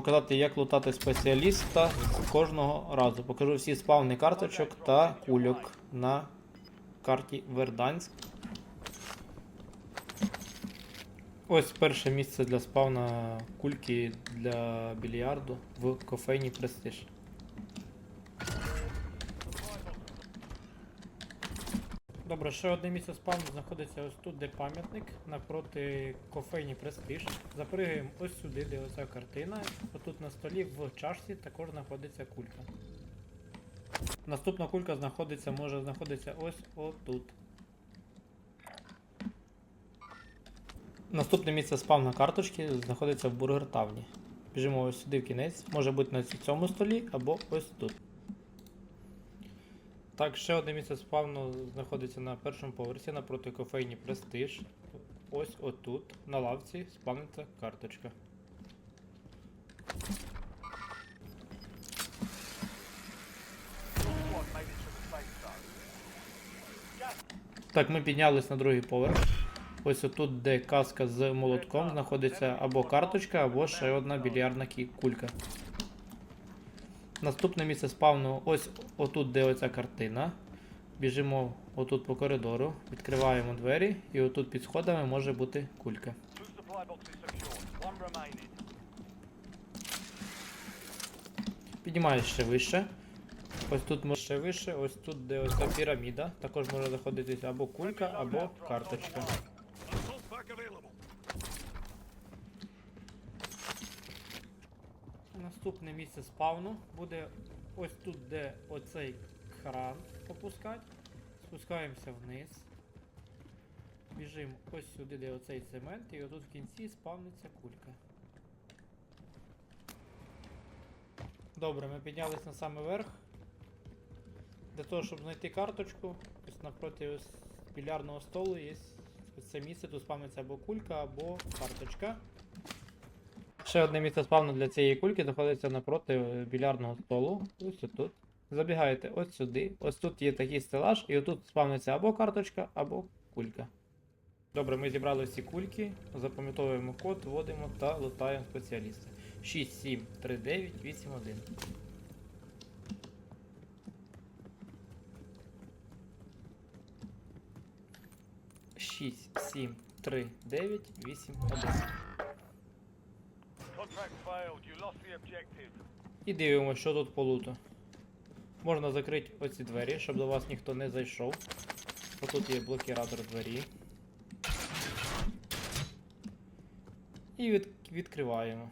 показати, як лутати спеціаліста кожного разу. Покажу всі спавни карточок та кульок на карті Верданськ. Ось перше місце для спавна кульки для більярду в кофейні Престиж. Добре, ще одне місце спавну знаходиться ось тут, де пам'ятник, напроти кофейні Престиж. Запригаємо ось сюди, де оця картина. Отут на столі в чашці також знаходиться кулька. Наступна кулька знаходиться, може знаходиться ось отут. Наступне місце спавна карточки знаходиться в Бургер Тавні. Біжимо ось сюди в кінець, може бути на цьому столі або ось тут. Так, ще одне місце спавну знаходиться на першому поверсі напроти кофейні Престиж. Ось отут, на лавці, спавниться карточка. Так, ми піднялись на другий поверх. Ось отут, де каска з молотком, знаходиться або карточка, або ще одна більярдна кулька. Наступне місце спавну ось отут, де оця картина. Біжимо отут по коридору, відкриваємо двері, і отут під сходами може бути кулька. Піднімаєш ще вище. Ось тут може ще вище, ось тут, де ось ця піраміда. Також може знаходитись або кулька, або карточка. Наступне місце спавну буде ось тут, де оцей кран опускати. Спускаємося вниз. Біжимо ось сюди, де оцей цемент, і отут в кінці спавниться кулька. Добре, ми піднялись на самий верх. Для того, щоб знайти карточку, ось напроти ось більярдного столу є це місце, тут спавниться або кулька, або карточка. Ще одне місце спавну для цієї кульки знаходиться напроти більярдного столу. Ось тут. Забігаєте ось сюди. Ось тут є такий стелаж, і отут спавниться або карточка, або кулька. Добре, ми зібрали всі кульки, запам'ятовуємо код, вводимо та лутаємо спеціаліста. 6, 7, 3, 9, 8, 1. Шість, сім, три, дев'ять, вісім, один. І дивимося, що тут по луту. Можна закрити оці двері, щоб до вас ніхто не зайшов. Отут є блокіратор двері. І від... відкриваємо.